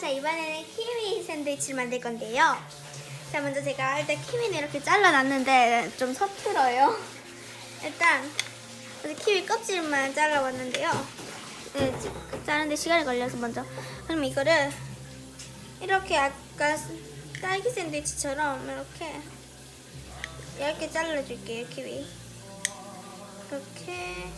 자 이번에는 키위 샌드위치를 만들 건데요. 자 먼저 제가 일단 키위는 이렇게 잘라놨는데 좀 서툴어요. 일단 키위 껍질만 잘라왔는데요. 네, 지- 자르는데 시간이 걸려서 먼저. 그럼 이거를 이렇게 아까 딸기 샌드위치처럼 이렇게 얇게 잘라줄게요 키위. 이렇게.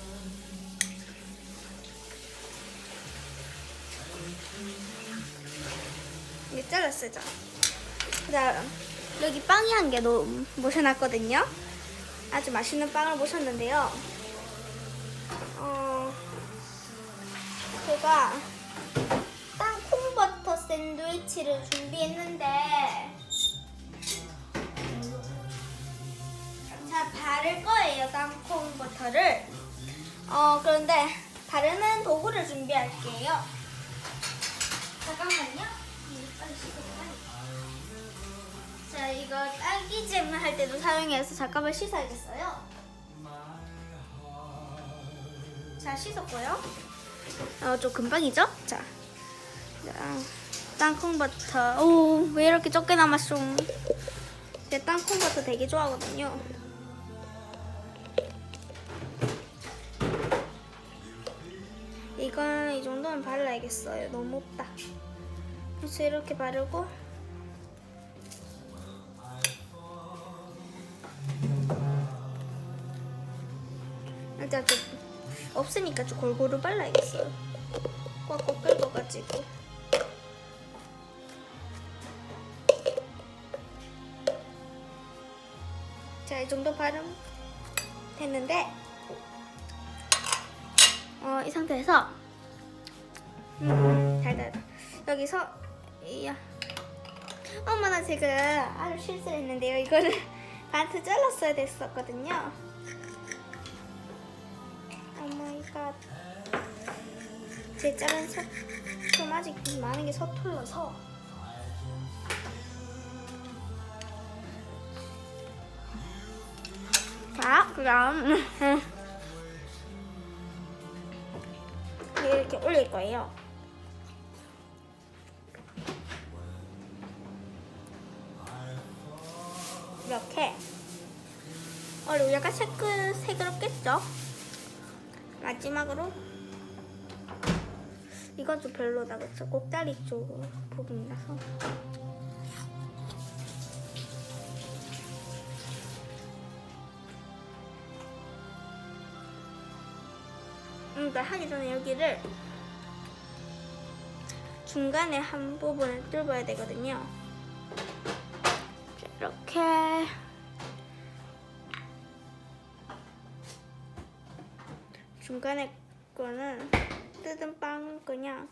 잘랐어요. 자. 그다음 여기 빵이 한 개 모셔놨거든요. 아주 맛있는 빵을 모셨는데요. 어, 제가 땅콩버터 샌드위치를 준비했는데 자 바를 거예요 땅콩버터를. 어 그런데 바르는 도구를 준비할게요. 잠깐만요. 자, 이거 딸기잼 할 때도 사용해서 잠깐만 씻어야겠어요. 자, 씻었고요. 어, 좀 금방이죠? 자, 자 땅콩버터. 오, 왜 이렇게 적게 남았어? 제가 땅콩버터 되게 좋아하거든요. 이건 이 정도는 발라야겠어요. 너무 없다. 그래서 이렇게 바르고 일단 좀 없으니까 좀 골고루 발라야겠어요. 꽉꽉 긁어가지고. 자, 이 정도 바름 됐는데, 어, 이 상태에서, 음, 잘 됐다. 여기서, 이야. 어머나, 제가 아주 실수를 했는데요. 이거를 반트 잘랐어야 됐었거든요. 오 마이 갓. 제 자른 서, 좀 아직 많은 게 서툴러서. 자, 그럼 이렇게 올릴 거예요. 이렇게. 어, 그리고 약간 새끈, 새그럽겠죠? 마지막으로 좀 별로다 그쵸? 꼭다리 쪽 부분이라서 음, 나 하기 전에 여기를 중간에 한 부분을 뚫어야 되거든요 이렇게. 중간에 거는 뜯은 빵 그냥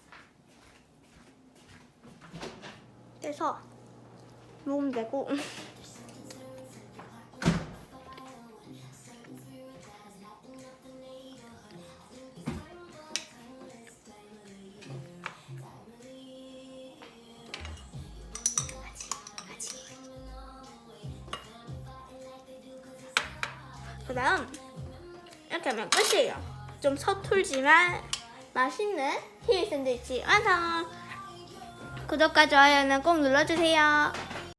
떼서 먹으면 되고 그 다음 이렇게 하면 끝이에요. 좀 서툴지만 맛있는 키위 샌드위치 완성! 구독과 좋아요는 꼭 눌러주세요.